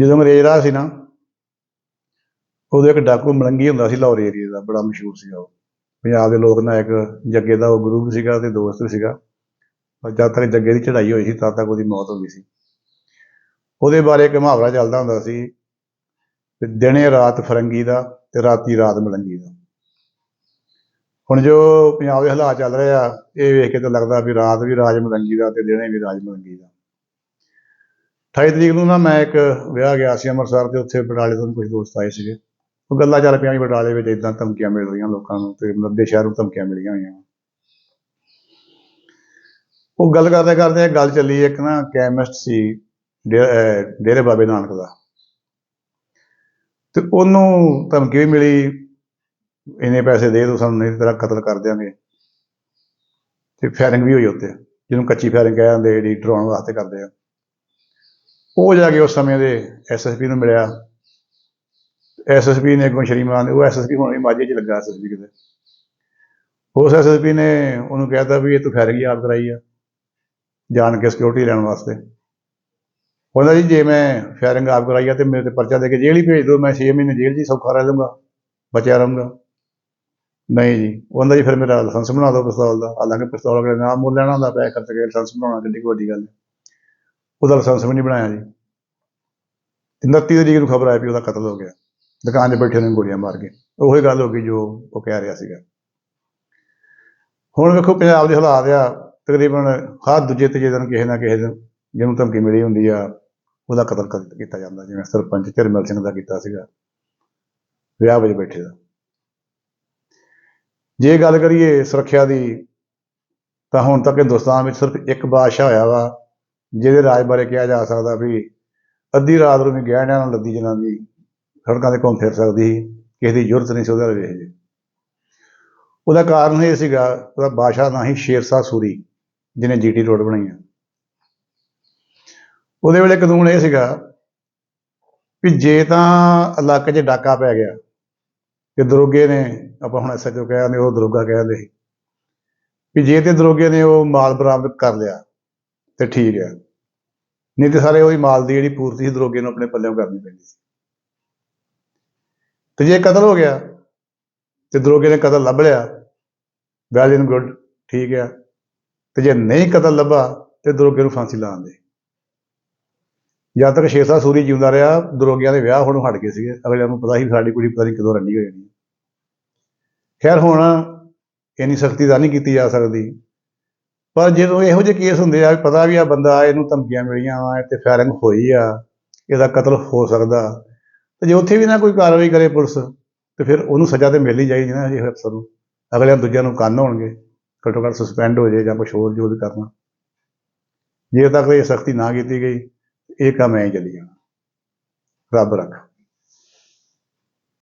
ਜਦੋਂ ਅੰਗਰੇਜ਼ ਰਾਜ ਸੀ ਨਾ, ਉਦੋਂ ਇੱਕ ਡਾਕੂ ਮਲੰਗੀ ਹੁੰਦਾ ਸੀ ਲਾਹੌਰ ਏਰੀਏ ਦਾ, ਬੜਾ ਮਸ਼ਹੂਰ ਸੀਗਾ ਉਹ। ਪੰਜਾਬ ਦੇ ਲੋਕ ਨਾਇਕ ਜੱਗੇ ਦਾ ਉਹ ਗੁਰੂ ਵੀ ਸੀਗਾ ਤੇ ਦੋਸਤ ਵੀ ਸੀਗਾ। ਪਰ ਜਦ ਤੱਕ ਜੱਗੇ ਦੀ ਚੜ੍ਹਾਈ ਹੋਈ ਸੀ, ਤਦ ਤੱਕ ਉਹਦੀ ਮੌਤ ਹੋ ਗਈ ਸੀ। ਉਹਦੇ ਬਾਰੇ ਇੱਕ ਮੁਹਾਵਰਾ ਚੱਲਦਾ ਹੁੰਦਾ ਸੀ ਕਿ ਦਿਨੇ ਰਾਤ ਫਰੰਗੀ ਦਾ ਤੇ ਰਾਤੀ ਰਾਤ ਮਲੰਗੀ ਦਾ। ਹੁਣ ਜੋ ਪੰਜਾਬ ਦੇ ਹਾਲਾਤ ਚੱਲ ਰਹੇ ਆ, ਇਹ ਵੇਖ ਕੇ ਤਾਂ ਲੱਗਦਾ ਵੀ ਰਾਤ ਵੀ ਰਾਜ ਮਲੰਗੀ ਦਾ ਤੇ ਦਿਨੇ ਵੀ ਰਾਜ ਮਲੰਗੀ ਦਾ। 28 ਤਰੀਕ ਨੂੰ ਨਾ ਮੈਂ ਇੱਕ ਵਿਆਹ ਗਿਆ ਸੀ ਅੰਮ੍ਰਿਤਸਰ ਤੇ ਉੱਥੇ ਬਟਾਲੇ ਤੋਂ ਕੁਝ ਦੋਸਤ ਆਏ ਸੀਗੇ। ਉਹ ਗੱਲਾਂ ਚੱਲ ਪਈਆਂ ਵੀ ਬਟਾਲੇ ਵਿੱਚ ਇਦਾਂ ਧਮਕੀਆਂ ਮਿਲ ਰਹੀਆਂ ਲੋਕਾਂ ਨੂੰ ਤੇ ਮੱਦੇ ਸ਼ਹਿਰ ਨੂੰ ਧਮਕੀਆਂ ਮਿਲੀਆਂ ਹੋਈਆਂ। ਉਹ ਗੱਲ ਕਰਦੇ ਕਰਦੇ ਗੱਲ ਚੱਲੀ, ਇੱਕ ਨਾ ਕੈਮਿਸਟ ਸੀ ਡੇ- ਡੇਰੇ ਬਾਬੇ ਨਾਨਕ ਦਾ। ਤੇ ਉਹਨੂੰ ਧਮਕੀ ਵੀ ਮਿਲੀ, ਇੰਨੇ ਪੈਸੇ ਦੇ ਦੋ ਸਾਨੂੰ, ਨਹੀਂ ਤੇਰਾ ਕਤਲ ਕਰ ਦਿਆਂਗੇ। ਤੇ ਫਾਇਰਿੰਗ ਵੀ ਹੋਈ ਉੱਤੇ ਜਿਹਨੂੰ ਕੱਚੀ ਫਾਇਰਿੰਗ ਕਹਿ ਜਾਂਦੇ ਜਿਹੜੀ ਡਰਾਉਣ ਵਾਸਤੇ ਕਰਦੇ ਆ। ਉਹ ਜਾ ਕੇ ਉਸ ਸਮੇਂ ਦੇ ਐਸਐਸਪੀ ਨੂੰ ਮਿਲਿਆ। ਐਸਐਸਪੀ ਨੇ ਅੱਗੋਂ ਸ਼੍ਰੀਮਾਨ ਉਹ ਐਸਐਸਪੀ ਹੁਣ ਵੀ ਮਾਝੇ 'ਚ ਲੱਗਾ ਐਸਐਸਪੀ ਕਿਤੇ। ਉਸ ਐਸਐਸਪੀ ਨੇ ਉਹਨੂੰ ਕਹਿਤਾ ਵੀ ਇਹ ਤੂੰ ਫਾਇਰਿੰਗ ਹੀ ਆਪ ਕਰਾਈ ਆ, ਜਾਣ ਕੇ ਸਿਕਿਉਰਿਟੀ ਲੈਣ ਵਾਸਤੇ। ਉਹਨਾਂ ਜੀ, ਜੇ ਮੈਂ ਫੈਰਿੰਗ ਆਪ ਕਰਾਈ ਆ ਤੇ ਮੇਰੇ ਤੇ ਪਰਚਾ ਦੇ ਕੇ ਜੇਲ੍ਹ ਹੀ ਭੇਜ ਦਿਓ, ਮੈਂ 6 ਮਹੀਨੇ ਜੇਲ੍ਹ 'ਚ ਹੀ ਸੌਖਾ ਰਹਿ ਲੂੰਗਾ ਬਚਿਆ ਰਹੂੰਗਾ। ਨਹੀਂ ਜੀ ਉਹਨਾਂ ਜੀ ਫਿਰ ਮੇਰਾ ਲਾਇਸੈਂਸ ਬਣਾ ਦਿਓ ਪਿਸਤੌਲ ਦਾ। ਹਾਲਾਂਕਿ ਪਿਸਤੌਲ ਅਗਲੇ ਨਾਮ ਮੁੱਲ ਲੈਣਾ ਹੁੰਦਾ, ਪੈਸੇ ਖਰਚ ਕੇ ਲਾਇਸੈਂਸ ਬਣਾਉਣਾ ਕਿੰਨੀ ਕੁ ਵੱਡੀ ਗੱਲ ਹੈ। ਉਹਦਾ ਲਾਇਸੈਂਸ ਵੀ ਨਹੀਂ ਬਣਾਇਆ ਜੀ। 29 ਤਰੀਕ ਨੂੰ ਖਬਰ ਆਈ ਵੀ ਉਹਦਾ ਕਤਲ ਹੋ ਗਿਆ। ਦੁਕਾਨ 'ਤੇ ਬੈਠੇ ਨੂੰ ਗੋਲੀਆਂ ਮਾਰ ਕੇ। ਉਹੀ ਗੱਲ ਹੋ ਗਈ ਜੋ ਉਹ ਕਹਿ ਰਿਹਾ ਸੀਗਾ। ਹੁਣ ਵੇਖੋ ਪੰਜਾਬ ਦੇ ਹਾਲਾਤ ਆ, ਤਕਰੀਬਨ ਹਰ ਦੂਜੇ ਤੀਜੇ ਦਿਨ ਕਿਸੇ ਨਾ ਕਿਸੇ ਦਿਨ ਜਿਹਨੂੰ ਧਮਕੀ ਮਿਲੀ ਹੁੰਦੀ ਆ, ਉਹਦਾ ਕਤਲ ਕੀਤਾ ਜਾਂਦਾ। ਜਿਵੇਂ ਸਰਪੰਚ ਝਰਮਲ ਸਿੰਘ ਦਾ ਕੀਤਾ ਸੀਗਾ। ਵਿਆਹ ਵਿੱਚ ਬੈਠੇ ਦਾ। ਜੇ ਗੱਲ ਕਰੀਏ ਸੁਰੱਖਿਆ ਦੀ, ਤਾਂ ਹੁਣ ਤੱਕ ਹਿੰਦੁਸਤਾਨ ਵਿੱਚ ਸਿਰਫ ਇੱਕ ਬਾਦਸ਼ਾਹ ਹੋਇਆ ਵਾ ਜਿਹਦੇ ਰਾਜ ਬਾਰੇ ਕਿਹਾ ਜਾ ਸਕਦਾ ਵੀ ਅੱਧੀ ਰਾਤ ਨੂੰ ਵੀ ਗਹਿਣਿਆਂ ਨਾਲ ਲੱਦੀ ਜਨਾਨੀ ਸੜਕਾਂ ਤੇ ਘੁੰਮ ਫਿਰ ਸਕਦੀ ਸੀ, ਕਿਸੇ ਦੀ ਜ਼ਰੂਰਤ ਨਹੀਂ ਸੀ ਉਹਦਾ ਵੇਖ ਜੇ ਉਹਦਾ ਕਾਰਨ ਇਹ ਸੀਗਾ, ਉਹਦਾ ਬਾਦਸ਼ਾਹ ਨਾ ਹੀ ਸ਼ੇਰਸ਼ਾਹ ਸੂਰੀ, ਜਿਹਨੇ ਜੀਟੀ ਰੋਡ ਬਣਾਈ ਆ। ਉਹਦੇ ਵੇਲੇ ਕਾਨੂੰਨ ਇਹ ਸੀਗਾ ਵੀ ਜੇ ਤਾਂ ਇਲਾਕੇ 'ਚ ਡਾਕਾ ਪੈ ਗਿਆ, ਤੇ ਦਰੋਗੇ ਨੇ, ਆਪਾਂ ਹੁਣ ਐਸਐਚਓ ਕਹਿੰਦੇ, ਉਹ ਦਰੋਗਾ ਕਹਿੰਦੇ ਸੀ, ਵੀ ਜੇ ਤੇ ਦਰੋਗੇ ਨੇ ਉਹ ਮਾਲ ਬਰਾਮਦ ਕਰ ਲਿਆ ਤੇ ਠੀਕ ਹੈ। ਨਹੀਂ ਤੇ ਸਾਰੇ ਉਹੀ ਮਾਲ ਦੀ ਜਿਹੜੀ ਪੂਰਤੀ ਸੀ ਦਰੋਗੇ ਨੂੰ ਆਪਣੇ ਪੱਲਿਓਂ ਕਰਨੀ ਪੈਂਦੀ ਸੀ। ਤੇ ਜੇ ਕਤਲ ਹੋ ਗਿਆ, ਤੇ ਦਰੋਗੇ ਨੇ ਕਤਲ ਲੱਭ ਲਿਆ, ਵੈਲ ਇਨ ਗੁੱਡ, ਠੀਕ ਹੈ। ਤੇ ਜੇ ਨਹੀਂ ਕਤਲ ਲੱਭਾ, ਤੇ ਦਰੋਗੇ ਨੂੰ ਫਾਂਸੀ ਲਾਉਣ ਦੇ। ਜਦ ਤੱਕ ਸ਼ੇਰਸ਼ਾਹ ਸੂਰੀ ਜਿਉਂਦਾ ਰਿਹਾ, ਦਰੋਗਿਆਂ ਦੇ ਵਿਆਹ ਹੁਣ ਹਟ ਗਏ ਸੀਗੇ। ਅਗਲਿਆਂ ਨੂੰ ਪਤਾ ਸੀ ਵੀ ਸਾਡੀ ਕੁੜੀ ਪਤਾ ਨਹੀਂ ਕਦੋਂ ਰੰਡੀ ਹੋ ਜਾਣੀ ਖੈਰ ਹੁਣ, ਇੰਨੀ ਸਖਤੀ ਤਾਂ ਨਹੀਂ ਕੀਤੀ ਜਾ ਸਕਦੀ। ਪਰ ਜਦੋਂ ਇਹੋ ਜਿਹੇ ਕੇਸ ਹੁੰਦੇ ਆ ਵੀ ਪਤਾ ਵੀ ਆ ਬੰਦਾ ਇਹਨੂੰ ਧਮਕੀਆਂ ਮਿਲੀਆਂ ਵਾ ਤੇ ਫਾਇਰਿੰਗ ਹੋਈ ਆ, ਇਹਦਾ ਕਤਲ ਹੋ ਸਕਦਾ, ਤੇ ਜੇ ਉੱਥੇ ਵੀ ਨਾ ਕੋਈ ਕਾਰਵਾਈ ਕਰੇ ਪੁਲਿਸ, ਤੇ ਫਿਰ ਉਹਨੂੰ ਸਜ਼ਾ ਤੇ ਮਿਲ ਹੀ ਜਾਏਗੀ ਨਾ ਇਹ ਅਫਸਰ ਨੂੰ। ਅਗਲਿਆਂ ਦੂਜਿਆਂ ਨੂੰ ਕੰਨ ਹੋਣਗੇ, ਘੱਟੋ ਘੱਟ ਸਸਪੈਂਡ ਹੋ ਜਾਏ ਜਾਂ ਕੁਝ ਹੋਰ ਜੋ ਵੀ ਕਰਨਾ। ਜੇ ਤੱਕ ਇਹ ਸਖਤੀ ਨਾ ਕੀਤੀ ਗਈ, ਇਹ ਕੰਮ ਐਂ ਹੀ ਚੱਲੀ ਜਾਣਾ। ਰੱਬ ਰੱਖ।